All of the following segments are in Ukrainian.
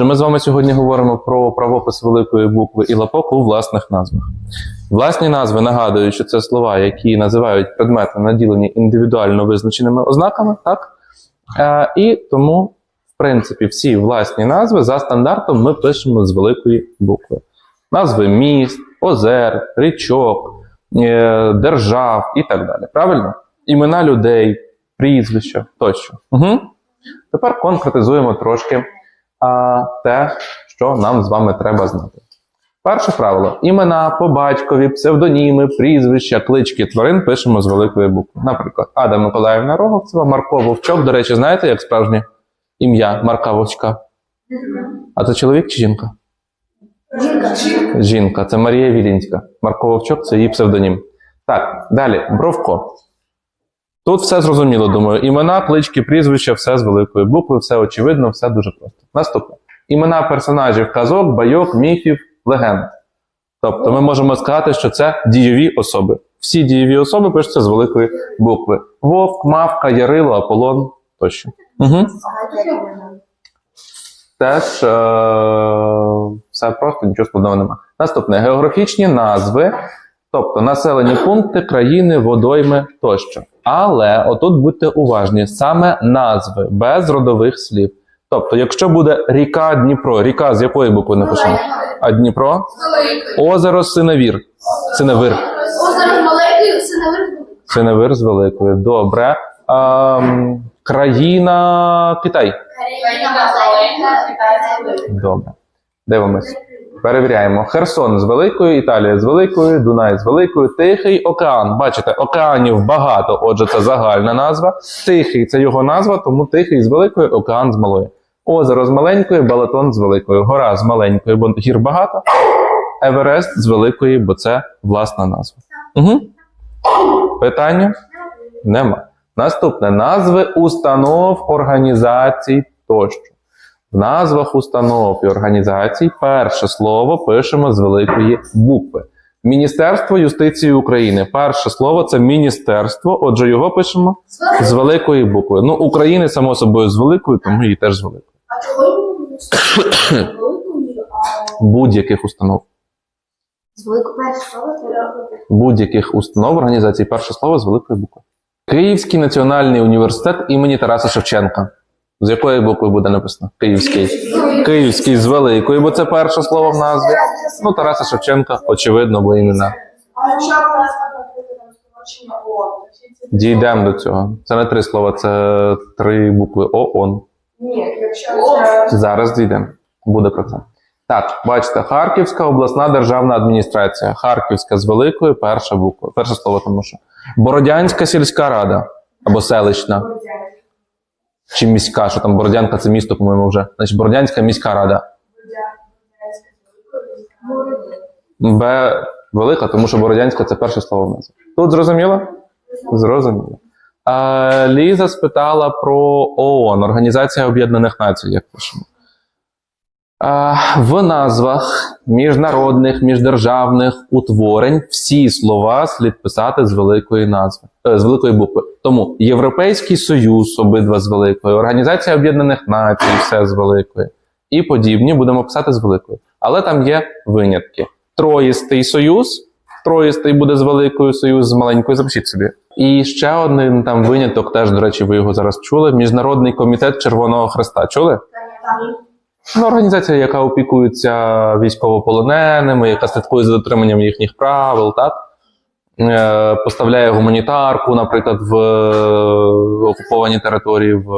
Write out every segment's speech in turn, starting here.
Отже, ми з вами сьогодні говоримо про правопис великої букви і лапок у власних назвах. Власні назви нагадую, що це слова, які називають предмети, наділені індивідуально визначеними ознаками, так? Е, і тому, в принципі, всі власні назви за стандартом ми пишемо з великої букви. Назви міст, озер, річок, е, держав і так далі. Правильно? Імена людей, прізвища тощо. Угу. Тепер конкретизуємо трошки а, те, що нам з вами треба знати. Перше правило: імена по батькові, псевдоніми, прізвища, клички тварин пишемо з великої букви. Наприклад, Ада Миколаївна Роговцева, Марко Вовчок. До речі, знаєте, як справжнє ім'я Марка Вовчка? А це чоловік чи жінка? Жінка. Жінка, це Марія Вілінська. Марко Вовчок це її псевдонім. Так, далі, Бровко. Тут все зрозуміло, думаю. Імена, клички, прізвища, все з великої букви, все очевидно, все дуже просто. Наступне. Імена персонажів казок, байок, міфів, легенд. Тобто ми можемо сказати, що це дієві особи. Всі дієві особи пишуться з великої букви. Вовк, мавка, ярило, Аполлон тощо. Угу. Теж е- все просто, нічого складного немає. Наступне географічні назви, тобто населені пункти, країни, водойми тощо. Але отут будьте уважні, саме назви без родових слів. Тобто, якщо буде ріка Дніпро, ріка з якої букви напишемо? А Дніпро? Озеро Синевір. Синевир. Озеро маленький, синевир. Синевир з великою. Добре. Ем, країна Китай. Країна Китай. Добре. Дивимось. Перевіряємо. Херсон з великою, Італія з великою, Дунай з великою, Тихий океан. Бачите, океанів багато, отже, це загальна назва. Тихий це його назва, тому тихий з великою, океан з малою. Озеро з маленькою, Балатон з великою, гора з маленькою, бо гір багато. Еверест з великої, бо це власна назва. Угу. Питання? Нема. Наступне назви установ, організацій тощо. В назвах установ і організацій перше слово пишемо з великої букви. Міністерство юстиції України. Перше слово це міністерство, отже, його пишемо з великої букви. Ну, України, само собою, з великою, тому її теж з великою. А чого Будь-яких установ. з великою перше слово Будь-яких установ організацій перше слово з великої букви. Київський національний університет імені Тараса Шевченка. З якої букви буде написано? Київський. Київський з великої, бо це перше слово в назві. Ну, Тараса Шевченка, очевидно, бо імена. Дійдемо до цього. Це не три слова, це три букви ООН. Ні, якщо. Зараз дійдемо. Буде про це. Так, бачите, Харківська обласна державна адміністрація. Харківська з великою, перша буква. Перше слово, тому що. Бородянська сільська рада або селищна. Чи міська, що там Бородянка це місто, по-моєму, вже. Значить, Бородянська міська рада. Б велика, тому що Бородянська це перше слово в нас. Тут зрозуміло? Зрозуміло. Ліза спитала про ООН, Організація Об'єднаних Націй, як пишемо. В назвах міжнародних, міждержавних утворень всі слова слід писати з великої назви, е, з великої букви. Тому Європейський Союз, обидва з великої, Організація Об'єднаних Націй, все з великої. І подібні будемо писати з великою. Але там є винятки. Троїстий союз, троїстий буде з великою союз з маленькою, запишіть собі. І ще один там виняток, теж, до речі, ви його зараз чули. Міжнародний комітет Червоного Хреста. Чули? Ну, організація, яка опікується військовополоненими, яка слідкує за дотриманням їхніх правил, так? Е, поставляє гуманітарку, наприклад, в е, окуповані території, в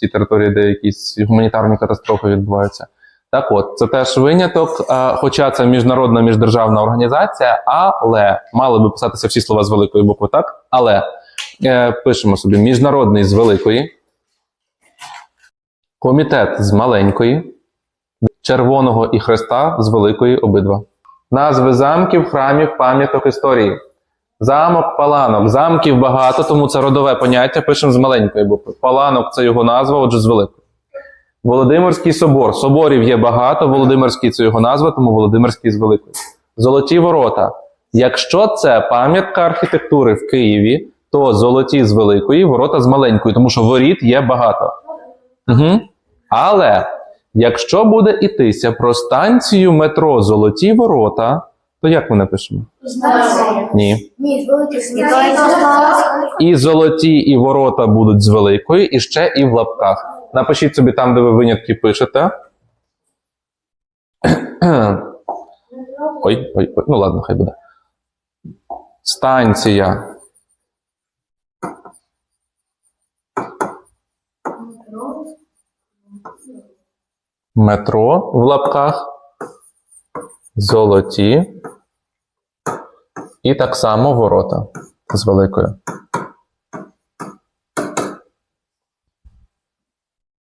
ті території, де якісь гуманітарні катастрофи відбуваються. Так от, це теж виняток, е, хоча це міжнародна міждержавна організація, але мали би писатися всі слова з великої букви, так? Але е, пишемо собі міжнародний з великої, комітет з маленької, червоного і хреста з великої обидва. Назви замків, храмів, пам'яток історії. Замок, паланок. Замків багато, тому це родове поняття. Пишемо з маленької букви. Паланок це його назва, отже, з великої. Володимирський собор. Соборів є багато. Володимирський це його назва, тому Володимирський з великої. Золоті ворота. Якщо це пам'ятка архітектури в Києві, то золоті з великої, ворота з маленької, тому що воріт є багато. Угу. Але Якщо буде ітися про станцію метро Золоті Ворота, то як ми напишемо? Знаю. Ні. Ні, І золоті, і ворота будуть з великої, і ще і в лапках. Напишіть собі там, де ви винятки пишете. Ой, ой, ой, ну ладно, хай буде. Станція. Метро в лапках. Золоті. І так само ворота з великою.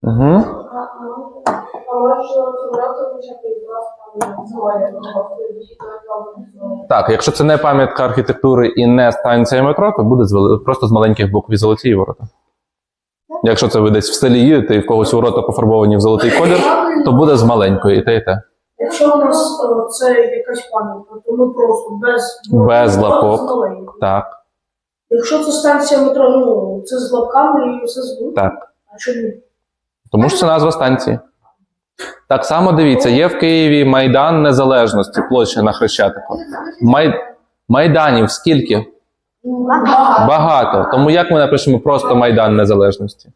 Угу. Так, якщо це не пам'ятка архітектури і не станція метро, то буде просто з маленьких букв і золоті і ворота. Якщо це ви десь в селі їдете і в когось ворота пофарбовані в золотий колір, то буде з маленької і те, і те. Якщо у нас о, це якась пам'ятка, то ми просто без Без лапок. з маленькою. Так, Якщо це станція метро, ну це з лапками і все з так. А чому? Тому що це назва станції. Так само дивіться, є в Києві Майдан Незалежності, площа на Хрещатику. Май... Майданів скільки? Багато. Тому як ми напишемо просто Майдан Незалежності?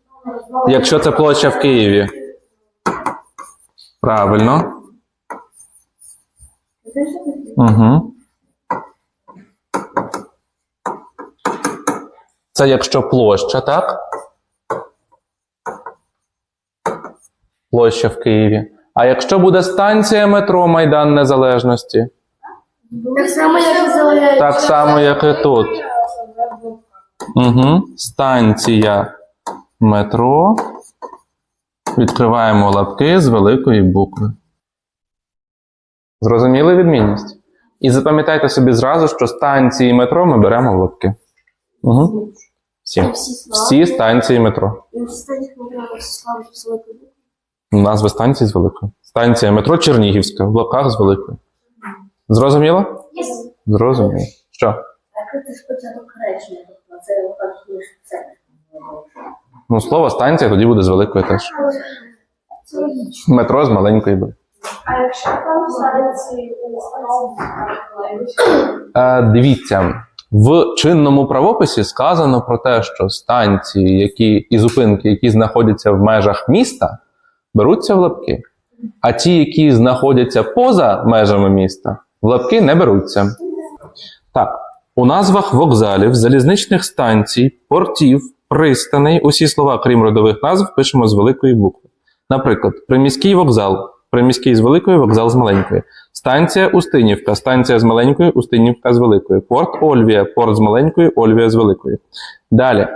Якщо це площа в Києві. Правильно. Угу. Це якщо площа, так? Площа в Києві. А якщо буде станція метро Майдан Незалежності, Так само, як і зелені. так само, як і тут. Угу. Станція метро. Відкриваємо лапки з великої букви. Зрозуміли відмінність? І запам'ятайте собі зразу, що станції метро ми беремо в лапки. Угу. Всі. Всі станції метро. Назва станції з великою. Станція метро Чернігівська в лапках з великою. Зрозуміло? Зрозуміло. Що? Це спочатку речення, тобто це випадку це. Ну, слово станція тоді буде з великою теж. Це логічно. Метро з маленької буде. А якщо там станції Е, дивіться, в чинному правописі сказано про те, що станції, які і зупинки, які знаходяться в межах міста, беруться в лапки. А ті, які знаходяться поза межами міста, в лапки не беруться. Так, у назвах вокзалів, залізничних станцій, портів, пристаней, усі слова, крім родових назв, пишемо з великої букви. Наприклад, приміський вокзал, приміський з великої, вокзал з маленької. Станція Устинівка, станція з маленької, Устинівка з великої. Порт Ольвія, порт з маленької, Ольвія з великої. Далі.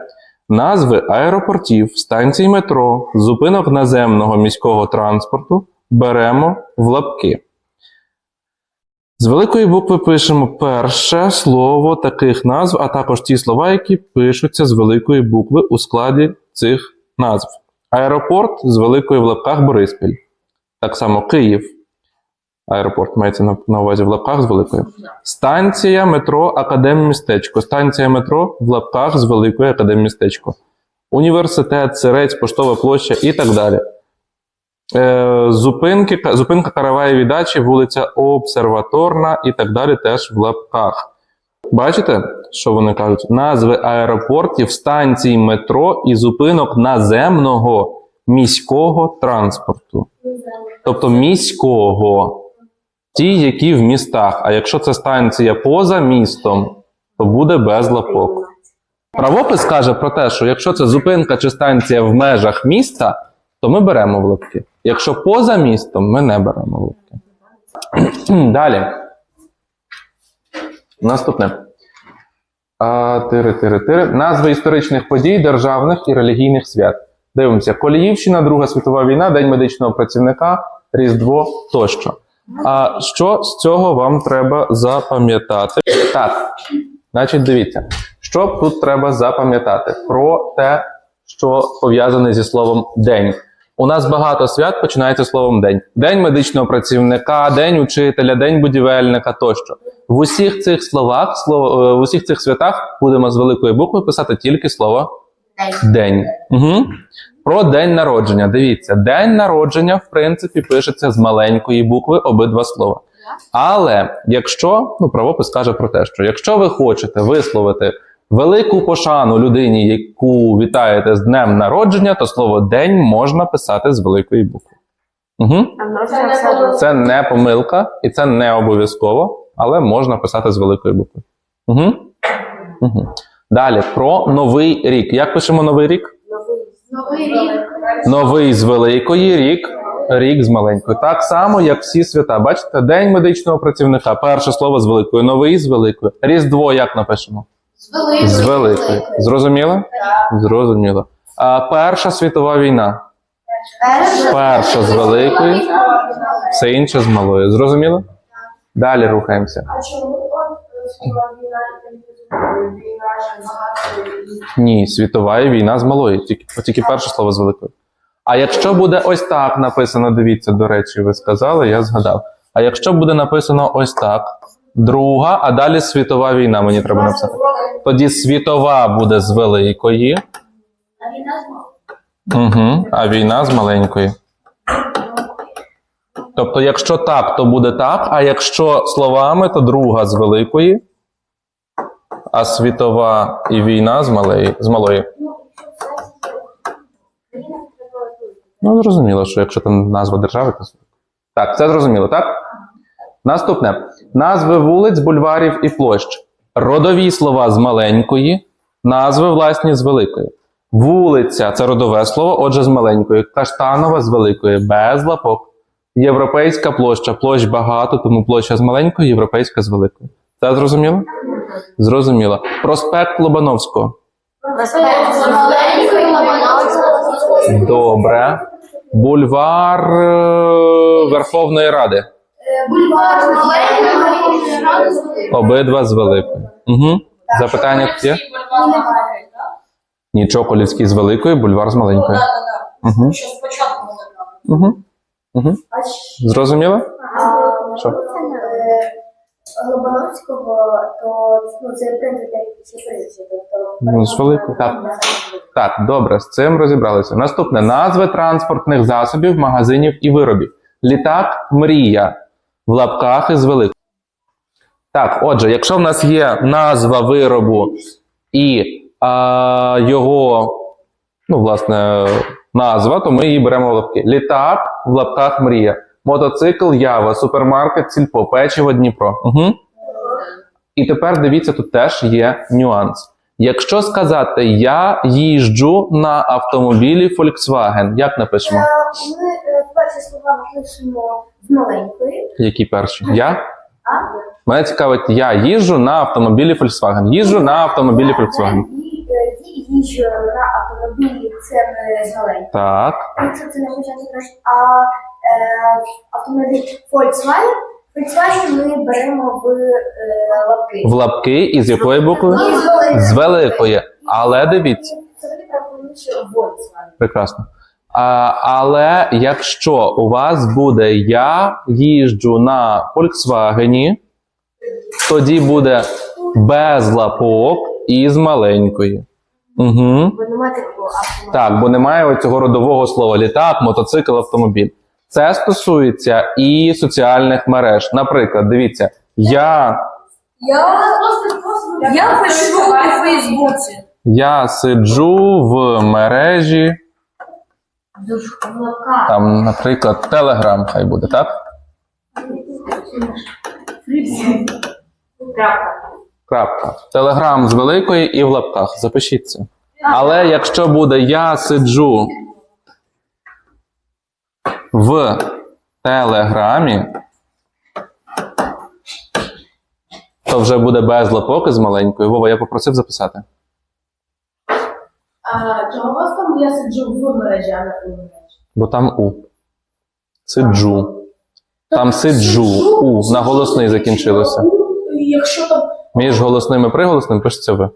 Назви аеропортів, станцій метро, зупинок наземного міського транспорту беремо в лапки. З великої букви пишемо перше слово таких назв, а також ті слова, які пишуться з великої букви у складі цих назв. Аеропорт з великої в лапках Бориспіль. Так само Київ. Аеропорт мається на, увазі в лапках з великою. Станція метро Академмістечко. Станція метро в лапках з великої Академмістечко. Університет, Сирець, Поштова площа і так далі. Е, зупинки, ка- зупинка Караваєві дачі, вулиця Обсерваторна і так далі теж в лапках. Бачите, що вони кажуть? Назви аеропортів, станцій метро і зупинок наземного міського транспорту. Тобто міського. Ті, які в містах. А якщо це станція поза містом, то буде без лапок. Правопис каже про те, що якщо це зупинка чи станція в межах міста, то ми беремо в лапки. Якщо поза містом, ми не беремо в лапки. Далі. Наступне. Тири, тири, тири. Назви історичних подій, державних і релігійних свят. Дивимося: Коліївщина, Друга світова війна, День медичного працівника, Різдво тощо. А що з цього вам треба запам'ятати? Так, значить, дивіться, що тут треба запам'ятати про те, що пов'язане зі словом день. У нас багато свят починається словом день: День медичного працівника, день учителя, день будівельника тощо. В усіх цих словах, слово, е, в усіх цих святах будемо з великої букви писати тільки слово День. день. Угу. Про день народження. Дивіться, день народження, в принципі, пишеться з маленької букви обидва слова. Але якщо ну, правопис каже про те, що якщо ви хочете висловити велику пошану людині, яку вітаєте з днем народження, то слово день можна писати з великої букви. Угу. Це не помилка. І це не обов'язково, але можна писати з великої букви. Угу. Угу. Далі про новий рік. Як пишемо новий рік? Новий рік. Новий з великої рік, рік з маленької. Так само, як всі свята. Бачите, День медичного працівника. Перше слово з великої, новий з великої. Різдво як напишемо? З великої. З великої. Зрозуміло? Зрозуміло. А перша світова війна. Перша. Перша з великої, все інше з малої. Зрозуміло? Далі рухаємося. А чому от війна і Ні, світова війна з малої, тільки, тільки перше слово з великої. А якщо буде ось так написано, дивіться, до речі, ви сказали, я згадав. А якщо буде написано ось так, друга, а далі світова війна, мені треба написати. Тоді світова буде з великої, А війна знову. угу, а війна з маленької. Тобто, якщо так, то буде так, а якщо словами, то друга з великої, а світова і війна з малої. З малої. Ну, зрозуміло, що якщо там назва держави, то так, це зрозуміло, так? Наступне: назви вулиць, бульварів і площ. Родові слова з маленької, назви власні з великої. Вулиця це родове слово, отже, з маленької. Каштанова з великої, без лапок. Європейська площа. Площ багато, тому площа з маленької, європейська з великої. Це зрозуміло? Зрозуміло. Проспект Лобановського. З маленької Лобановського. Добре. Бульвар е, Верховної Ради. Бульвар з маленької Ради з великої. Обидва з великої. Угу. Запитання є? Нічого, Поліцький з великої, бульвар з маленької. Угу. Що спочатку забрали. Угу. Угу. Зрозуміло? Що? То ну, це принцип. Тобто, Ну, з великої, так. Так, добре, з цим розібралися. Наступне назви транспортних засобів, магазинів і виробів. Літак мрія в лапках із великої. Так, отже, якщо в нас є назва виробу і а, його, ну, власне, назва, то ми її беремо в лапки. Літак в лапках мрія. Мотоцикл Ява, супермаркет Сільпо, печиво Дніпро. Угу. І тепер дивіться, тут теж є нюанс. Якщо сказати я їжджу на автомобілі Volkswagen, як напишемо? Ми е, перші слова напишемо з маленької, Які перші? Я? а Мене цікавить, я їжджу на автомобілі Volkswagen. Їжджу на автомобілі Volkswagen. І, е, їжджу на автомобілі, це ми з маленької. Так. Якщо це не почати краще. А е, автомобіль Volkswagen, Volkswagen ми беремо в е, лапки. В лапки із якої букви? З великої. Але дивіться, І Взагалі Volkswagen. прекрасно. А, але якщо у вас буде я їжджу на Volkswagen, тоді буде без лапок і з маленької. Угу. Бо немає такого автомобіля. Так, бо немає цього родового слова літак, мотоцикл, автомобіль. Це стосується і соціальних мереж. Наприклад, дивіться, я, Я, я пишу у Фейсбуці. я сиджу в мережі. Там, наприклад, Telegram, хай буде, так? Крапка. Телеграм з великої і в лапках. Запишіть це. Але якщо буде я сиджу в Телеграмі, то вже буде без лапок з маленькою. Вова, я попросив записати. А чого у вас там я сиджу в мережі, а не у мережі? Бо там У. Сиджу. Там сиджу. У. На голосний закінчилося. Якщо там Між голосним і приголосним пишеться Ви.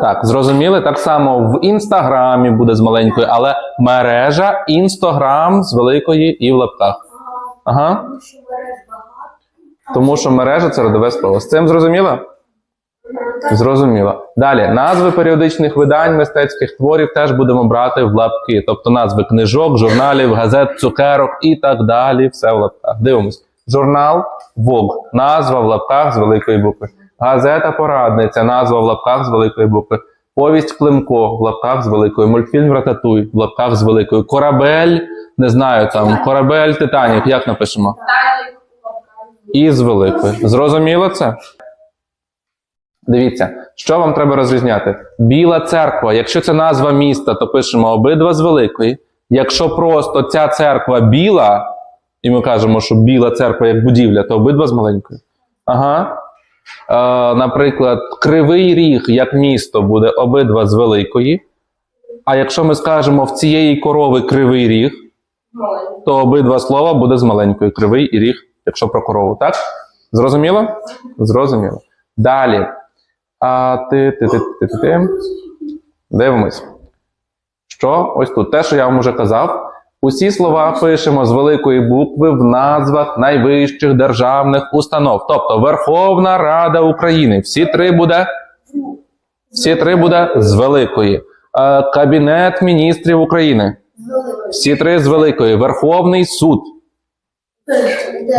Так, зрозуміли? Так само в інстаграмі буде з маленької, але мережа інстаграм з великої і в лапках. Ага. Тому що мереж багато. Тому що мережа це родове слово. З цим зрозуміло? Зрозуміло. Далі назви періодичних видань мистецьких творів теж будемо брати в лапки, тобто назви книжок, журналів, газет, цукерок і так далі. Все в лапках. Дивимось. Журнал Vogue, назва в лапках з великої букви. Газета Порадниця, назва в лапках з великої букви. Повість Климко в лапках з великою. Мультфільм Рататуй в лапках з великою. Корабель, не знаю там, корабель Титанік. Як напишемо? І з великою. Зрозуміло це? Дивіться, що вам треба розрізняти? Біла церква. Якщо це назва міста, то пишемо обидва з великої. Якщо просто ця церква біла, і ми кажемо, що біла церква як будівля, то обидва з маленької. Ага. Е, наприклад, Кривий Ріг як місто буде обидва з великої. А якщо ми скажемо в цієї корови Кривий Ріг, то обидва слова буде з маленької кривий і ріг, якщо про корову, так? Зрозуміло? Зрозуміло. Далі. А ти, ти, ти, ти, ти, ти. Дивимось. Що? Ось тут. Те, що я вам вже казав. Усі слова пишемо з великої букви в назвах найвищих державних установ. Тобто Верховна Рада України. Всі три буде. Всі три буде з великої. Е, Кабінет міністрів України. Всі три з великої. Верховний суд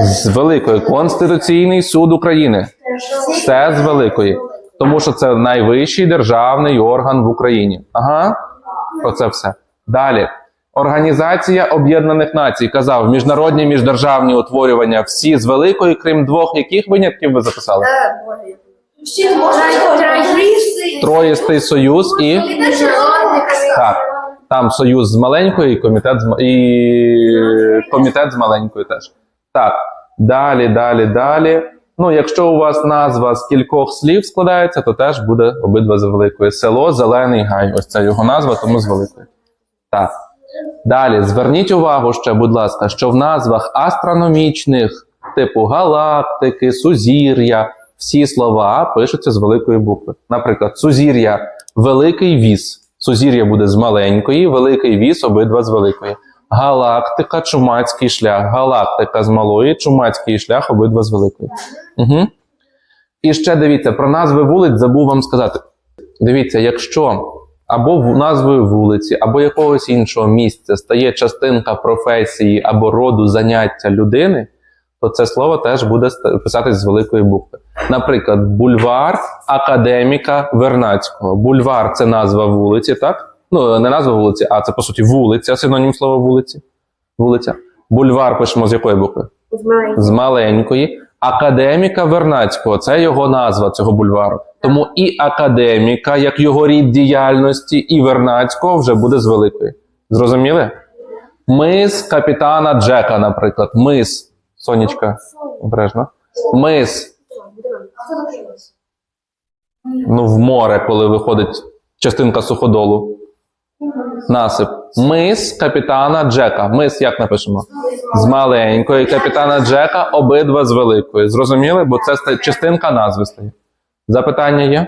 з великої. Конституційний суд України. Все з великої. Тому що це найвищий державний орган в Україні. Ага. Оце все. Далі. Організація Об'єднаних Націй казав, міжнародні міждержавні утворювання всі з великої, крім двох яких винятків ви записали? Троїстий союз і так. Там союз з маленькою і комітет з і комітет з маленькою теж. Так. Далі, далі, далі. Ну, якщо у вас назва з кількох слів складається, то теж буде обидва з великої. Село Зелений Гай. Ось це його назва, тому з великої. Так. Далі, зверніть увагу ще, будь ласка, що в назвах астрономічних, типу галактики, сузір'я, всі слова пишуться з великої букви. Наприклад, сузір'я великий віс. Сузір'я буде з маленької, великий віс обидва з великої. Галактика, чумацький шлях. Галактика з малої, чумацький шлях обидва з великої. Угу. І ще дивіться, про назви вулиць забув вам сказати. Дивіться, якщо або назвою вулиці, або якогось іншого місця стає частинка професії або роду заняття людини, то це слово теж буде писатись з великої букви. Наприклад, бульвар академіка Вернацького. Бульвар це назва вулиці, так? Ну, не назва вулиці, а це по суті вулиця, синонім слова вулиці. Вулиця. Бульвар пишемо з якої букви? з маленької. Академіка Вернацького це його назва цього бульвару. Тому і академіка, як його рід діяльності, і Вернацького вже буде з великої. Зрозуміли? Мис капітана Джека, наприклад. Мис. Сонечка, обережно. Мис. Ну, в море, коли виходить частинка суходолу. Насип. Мис капітана Джека. Мис як напишемо? З маленької капітана Джека, обидва з великої. Зрозуміли? Бо це частинка назви стає. Запитання є?